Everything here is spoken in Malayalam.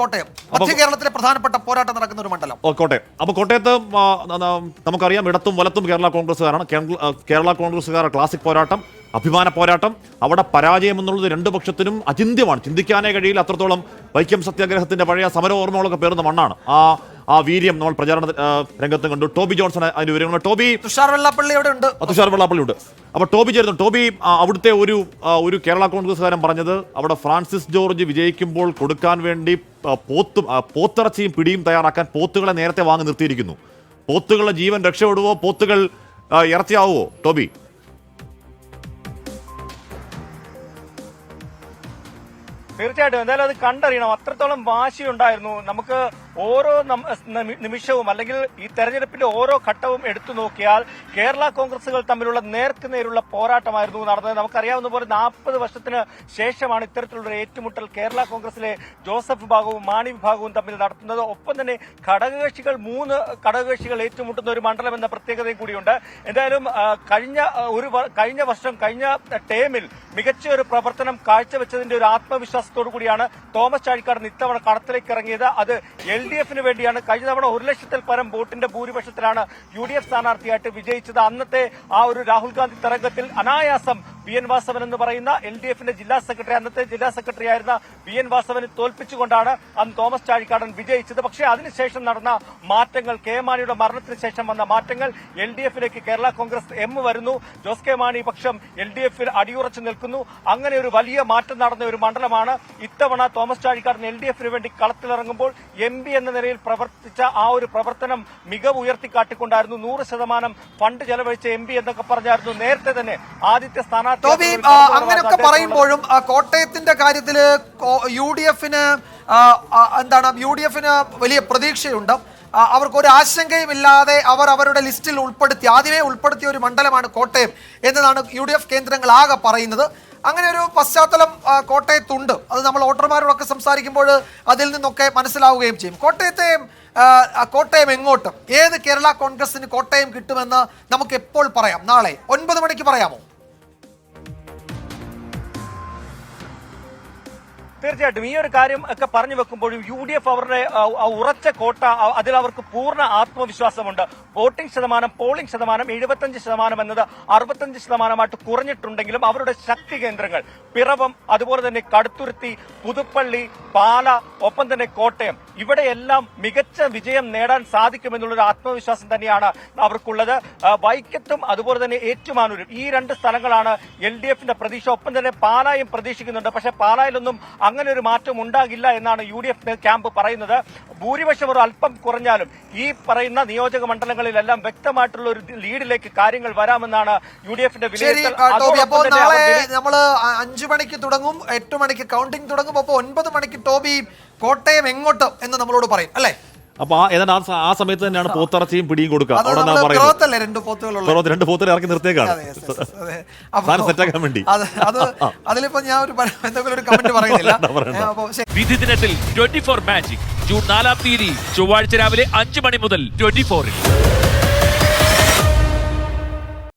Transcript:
കോട്ടയം. മധ്യ കേരളത്തിലെ പ്രധാനപ്പെട്ട പോരാട്ടം നടക്കുന്ന ഒരു മണ്ഡലം. കോട്ടയം. അപ്പോൾ കോട്ടയത്ത് നമുക്കറിയാം ഇടത്തും വലത്തും കേരള കോൺഗ്രസ്സുകാരാണ്. കേരള- കോൺഗ്രസ്സുകാരുടെ ക്ലാസിക് പോരാട്ടം അഭിമാന പോരാട്ടം അവിടെ പരാജയം എന്നുള്ളത് രണ്ടു പക്ഷത്തിനും അചിന്യമാണ് ചിന്തിക്കാനേ കഴിയില്ല. അത്രത്തോളം വൈക്കം സത്യാഗ്രഹത്തിന്റെ പഴയ സമര ഓർമ്മകളൊക്കെ മണ്ണാണ്. ആ ആ വീര്യം നമ്മൾ പ്രചാരണ രംഗത്ത് കണ്ടു. ടോബി ജോൺസൺ അതിന്റെ വിവരങ്ങൾ ടോബി തുഷാർ വെള്ളാപ്പള്ളി അവിടെ ഉണ്ട്. തുഷാർ വെള്ളാപ്പള്ളി ഉണ്ട്. അപ്പോൾ ടോബി ചേരുന്നു. ടോബി അവിടുത്തെ ഒരു ഒരു കേരള കോൺഗ്രസ്സുകാരൻ പറഞ്ഞത് അവിടെ ഫ്രാൻസിസ് ജോർജ് വിജയിക്കുമ്പോൾ കൊടുക്കാൻ വേണ്ടി പോത്തും പോത്തിറച്ചിയും പിടിയും തയ്യാറാക്കാൻ പോത്തുകളെ നേരത്തെ വാങ്ങി നിർത്തിയിരിക്കുന്നു. പോത്തുകളുടെ ജീവൻ രക്ഷപ്പെടുവോ? പോത്തുകൾ ഇറച്ചിയാവോ ഇറച്ചിയാവുമോ ടോബി. തീർച്ചയായിട്ടും. എന്തായാലും അത് കണ്ടറിയണം. അത്രത്തോളം വാശിയുണ്ടായിരുന്നു. നമുക്ക് ഓരോ നിമിഷവും അല്ലെങ്കിൽ ഈ തെരഞ്ഞെടുപ്പിന്റെ ഓരോ ഘട്ടവും എടുത്തു നോക്കിയാൽ കേരള കോൺഗ്രസുകൾ തമ്മിലുള്ള നേർക്ക് നേരുള്ള പോരാട്ടമായിരുന്നു നടന്നത്. നമുക്കറിയാവുന്ന പോലെ നാൽപ്പത് വർഷത്തിന് ശേഷമാണ് ഇത്തരത്തിലുള്ള ഏറ്റുമുട്ടൽ കേരള കോൺഗ്രസിലെ ജോസഫ് വിഭാഗവും മാണി വിഭാഗവും തമ്മിൽ നടത്തുന്നത്. ഒപ്പം തന്നെ ഘടകകക്ഷികൾ മൂന്ന് ഘടകകക്ഷികൾ ഏറ്റുമുട്ടുന്ന ഒരു മണ്ഡലം എന്ന പ്രത്യേകതയും കൂടിയുണ്ട്. എന്തായാലും കഴിഞ്ഞ ഒരു കഴിഞ്ഞ വർഷം കഴിഞ്ഞ ടേമിൽ മികച്ച ഒരു പ്രവർത്തനം കാഴ്ചവെച്ചതിന്റെ ഒരു ആത്മവിശ്വാസത്തോടു കൂടിയാണ് തോമസ് ചാഴിക്കാടൻ ഇത്തവണ കടത്തിലേക്ക് ഇറങ്ങിയത്. അത് എൽ ഡി എഫിന് വേണ്ടിയാണ് കഴിഞ്ഞ തവണ ഒരു ലക്ഷത്തിൽ പരം വോട്ടിന്റെ ഭൂരിപക്ഷത്തിലാണ് യു ഡി എഫ് സ്ഥാനാർത്ഥിയായിട്ട് വിജയിച്ചത്. അന്നത്തെ ആ ഒരു രാഹുൽ ഗാന്ധി തരംഗത്തിൽ അനായാസം വി എൻ വാസവൻ എന്ന് പറയുന്ന എൽ ഡി എഫിന്റെ ജില്ലാ സെക്രട്ടറി അന്നത്തെ ജില്ലാ സെക്രട്ടറി ആയിരുന്ന വി എൻ വാസവനെ തോൽപ്പിച്ചുകൊണ്ടാണ് അന്ന് തോമസ് ചാഴിക്കാടൻ വിജയിച്ചത്. പക്ഷേ അതിനുശേഷം നടന്ന മാറ്റങ്ങൾ കെ മാണിയുടെ മരണത്തിന് ശേഷം വന്ന മാറ്റങ്ങൾ എൽ ഡി എഫിലേക്ക് കേരള കോൺഗ്രസ് എം വരുന്നു. ജോസ് കെ മാണി പക്ഷം എൽ ഡി എഫിൽ അടിയുറച്ചു നിൽക്കുന്നു. അങ്ങനെ ഒരു വലിയ മാറ്റം നടന്ന ഒരു മണ്ഡലമാണ് ഇത്തവണ തോമസ് ചാഴിക്കാടൻ എൽ ഡി എഫിന് വേണ്ടി കളത്തിലിറങ്ങുമ്പോൾ എം പി എന്ന നിലയിൽ പ്രവർത്തിച്ച ആ ഒരു പ്രവർത്തനം മികവ് ഉയർത്തിക്കാട്ടിക്കൊണ്ടായിരുന്നു. നൂറ് ശതമാനം ഫണ്ട് ചെലവഴിച്ച എം പി എന്നൊക്കെ പറഞ്ഞായിരുന്നു നേരത്തെ തന്നെ ആദ്യത്തെ സ്ഥാനാർത്ഥി ടോബി അങ്ങനെയൊക്കെ പറയുമ്പോഴും കോട്ടയത്തിന്റെ കാര്യത്തിൽ യു ഡി എഫിന് എന്താണ് യു ഡി എഫിന് വലിയ പ്രതീക്ഷയുണ്ട്. അവർക്ക് ഒരു ആശങ്കയും ഇല്ലാതെ അവർ അവരുടെ ലിസ്റ്റിൽ ഉൾപ്പെടുത്തി ആദ്യമേ ഉൾപ്പെടുത്തിയ ഒരു മണ്ഡലമാണ് കോട്ടയം എന്നതാണ് യു ഡി എഫ് കേന്ദ്രങ്ങൾ ആകെ പറയുന്നത്. അങ്ങനെ ഒരു പശ്ചാത്തലം കോട്ടയത്തുണ്ട്. അത് നമ്മൾ വോട്ടർമാരോടൊക്കെ സംസാരിക്കുമ്പോൾ അതിൽ നിന്നൊക്കെ മനസ്സിലാവുകയും ചെയ്യും. കോട്ടയത്തെ കോട്ടയം എങ്ങോട്ടും? ഏത് കേരള കോൺഗ്രസിന് കോട്ടയം കിട്ടുമെന്ന് നമുക്ക് എപ്പോൾ പറയാം. നാളെ ഒൻപത് മണിക്ക് പറയാമോ? തീർച്ചയായിട്ടും ഈ ഒരു കാര്യം ഒക്കെ പറഞ്ഞു വെക്കുമ്പോഴും യു ഡി എഫ് അവരുടെ ഉറച്ച കോട്ട അതിൽ അവർക്ക് പൂർണ ആത്മവിശ്വാസമുണ്ട്. വോട്ടിംഗ് ശതമാനം പോളിംഗ് ശതമാനം എഴുപത്തഞ്ച് ശതമാനം എന്നത് അറുപത്തഞ്ച് ശതമാനമായിട്ട് കുറഞ്ഞിട്ടുണ്ടെങ്കിലും അവരുടെ ശക്തി കേന്ദ്രങ്ങൾ പിറവം അതുപോലെ തന്നെ കടുത്തുരുത്തി പുതുപ്പള്ളി പാല ഒപ്പം തന്നെ കോട്ടയം ഇവിടെയെല്ലാം മികച്ച വിജയം നേടാൻ സാധിക്കുമെന്നുള്ളൊരു ആത്മവിശ്വാസം തന്നെയാണ് അവർക്കുള്ളത്. വൈക്കത്തും അതുപോലെ തന്നെ ഏറ്റുമാനൂരും ഈ രണ്ട് സ്ഥലങ്ങളാണ് എൽ ഡി എഫിന്റെ പ്രതീക്ഷ. ഒപ്പം തന്നെ പാലായും പ്രതീക്ഷിക്കുന്നുണ്ട്. പക്ഷേ പാലായിലൊന്നും അങ്ങനെ ഒരു മാറ്റം ഉണ്ടാകില്ല എന്നാണ് യു ക്യാമ്പ് പറയുന്നത്. ഭൂരിപക്ഷം ഒരു അല്പം കുറഞ്ഞാലും ഈ പറയുന്ന നിയോജക മണ്ഡലങ്ങളിലെല്ലാം വ്യക്തമായിട്ടുള്ള ഒരു ലീഡിലേക്ക് കാര്യങ്ങൾ വരാമെന്നാണ് യു ഡി എഫിന്റെ നമ്മൾ അഞ്ചു മണിക്ക് തുടങ്ങും എട്ട് മണിക്ക് കൗണ്ടിംഗ് തുടങ്ങും അപ്പോൾ ഒൻപത് മണിക്ക് ടോബി കോട്ടയം എങ്ങോട്ട് എന്ന് നമ്മളോട് പറയും അല്ലേ? അപ്പോൾ ആ ഏതാണ്ട് ആ സ- ആ സമയത്ത് തന്നെയാണ് പോത്തിറച്ചിയും പിടിയും കൊടുക്കുക. അത് അവിടെ നമ്മുടെ പറയുന്നത്. ഗ്രോത്തല്ലേ രണ്ട് പോത്തുകളുള്ള കുറവ് രണ്ട് പോത്തുകൾ ഇറക്കി നിർത്തിയേക്കാണ്. അതെ, yes, yes, അതെ. അപ്പോ- സെറ്റാക്കാൻ വേണ്ടി. അത് അത് അതിലിപ്പോ ഞാൻ ഒരു പ- എന്തെങ്കിലും ഒരു കമന്റ് പറയുന്നില്ല. ശരി. വിധി ദിനത്തിൽ ട്വന്റി ഫോർ മാജിക് ജൂൺ നാലാം തീയതി ചൊവ്വാഴ്ച രാവിലെ അഞ്ച് മണി മുതൽ ട്വന്റി ഫോറിൽ